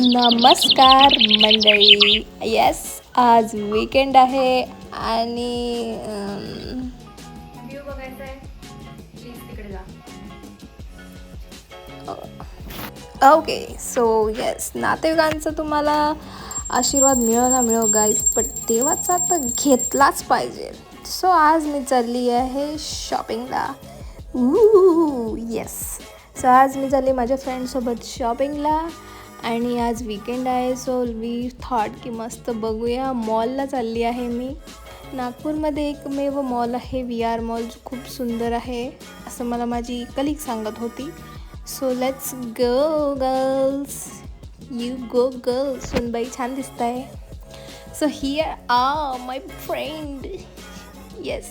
नमस्कार मंडळी. येस आज वीकेंड आहे आणि ओके सो येस नातेवाईकांचा तुम्हाला आशीर्वाद मिळो ना मिळो गाईज पण देवाचा तर घेतलाच पाहिजे. सो आज मी चालली आहे शॉपिंगला येस सो आज मी चालली माझ्या फ्रेंडसोबत शॉपिंगला आणि आज विकेंड आहे सो वी थॉट की मस्त बघूया. मॉलला चालली आहे मी. नागपूरमध्ये एकमेव मॉल आहे वी आर मॉल जो खूप सुंदर आहे असं मला माझी कलिक सांगत होती. So let's go girls you go girls सुनबाई छान दिसत आहे so here ah my friend yes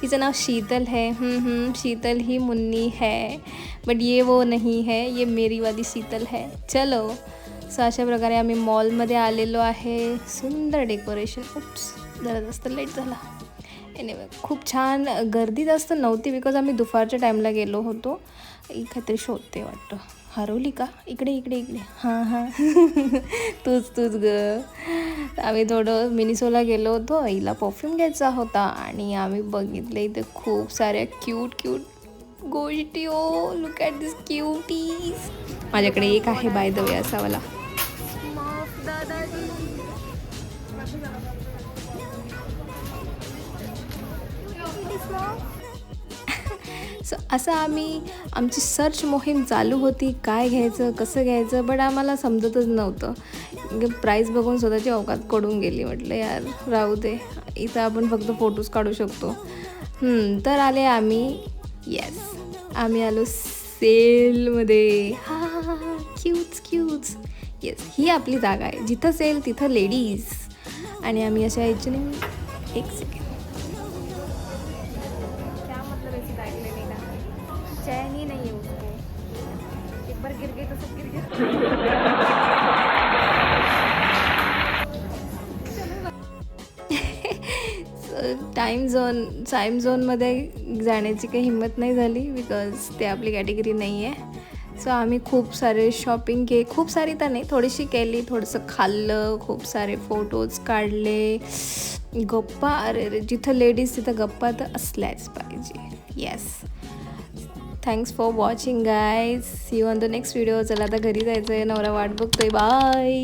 तिचं नाम शीतल है शीतल ही मुन्नी है बट ये वो नहीं है ये मेरी वाली शीतल है। चलो सो अशा प्रकारे आम्ही मॉलमध्ये आलेलो आहे. सुंदर डेकोरेशन उप्स जरा जास्त लेट झाला. एनिवे खूप छान गर्दी जास्त नव्हती बिकॉज आम्ही दुपारच्या टाईमला गेलो होतो. ही काहीतरी शोधते वाटतं. हरवली का? इकडे इकडे इकडे. हां हां. तूच तूच ग. आम्ही थोडं मिनिसोला गेलो होतो. हिला परफ्यूम घ्यायचा होता आणि आम्ही बघितले इथे खूप साऱ्या क्यूट क्यूट गोष्टी. Oh look at this cuties माझ्याकडे एक आहे बाय द वे असा वाला. सो असं आम्ही आमची सर्च मोहीम चालू होती काय घ्यायचं कसं घ्यायचं बट आम्हाला समजतच नव्हतं. म्हणजे प्राईस बघून स्वतःची अवकात कडून गेली. म्हटलं यार राहू दे. इथं आपण फक्त फोटोज काढू शकतो. तर आले आम्ही. येस आम्ही आलो सेलमध्ये हा हा हा हा. येस ही आपली जागा आहे. जिथं सेल तिथं लेडीज आणि आम्ही अशा ह्याच्याने एक सेकंड चैन ही नहीं है उसको एक बार गिर गई तो सब गिर गया टाईम झोन टाईम झोनमध्ये जाण्याची काही हिंमत नाही झाली बिकॉज ते आपली कॅटेगरी नाही आहे. सो आम्ही खूप सारे शॉपिंग के खूप सारी तर नाही थोडीशी केली थोडंसं खाल्लं खूप सारे फोटोज काढले. गप्पा अरे जिथं लेडीज तिथं गप्पा तर असल्याच पाहिजे. Yes thanks for watching guys see you on the next video चला आता घरी जायचं आहे नवरा वाट बघतोय. बाय